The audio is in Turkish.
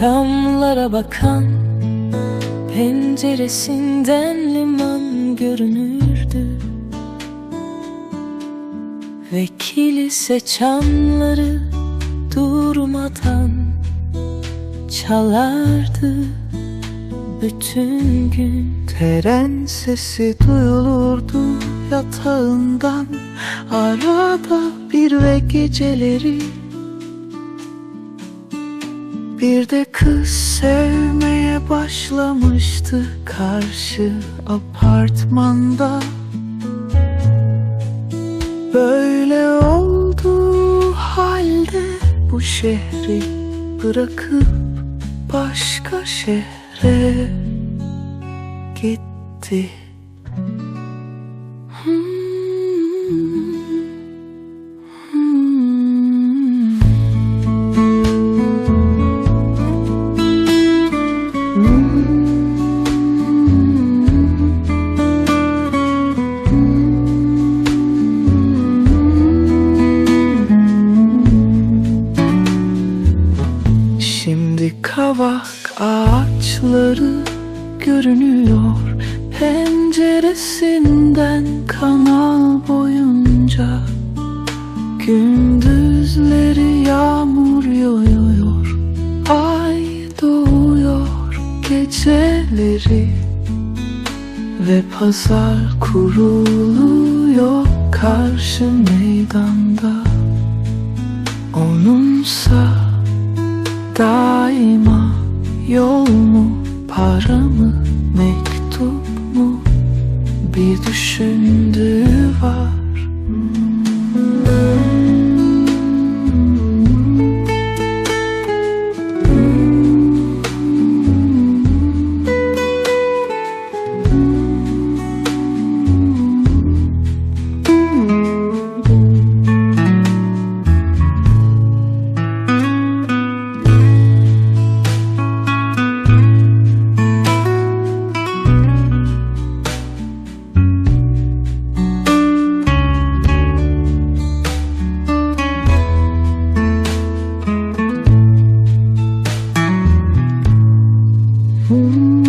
Damlara bakan penceresinden liman görünürdü Ve kilise çanları durmadan çalardı bütün gün. Tren sesi duyulurdu yatağından Arada bir ve geceleri. Bir de kız sevmeye başlamıştı karşı apartmanda. Böyle bu şehri bırakıp başka şehre gitti. Ağaçları görünüyor Penceresinden kanal boyunca. Gündüzleri yağmur yağıyor Ay doğuyor geceleri. Ve pazar kuruluyor karşı meydanda. Onunsa daima yol mu para mı mektup mu? Bir düşündüğü var Paranın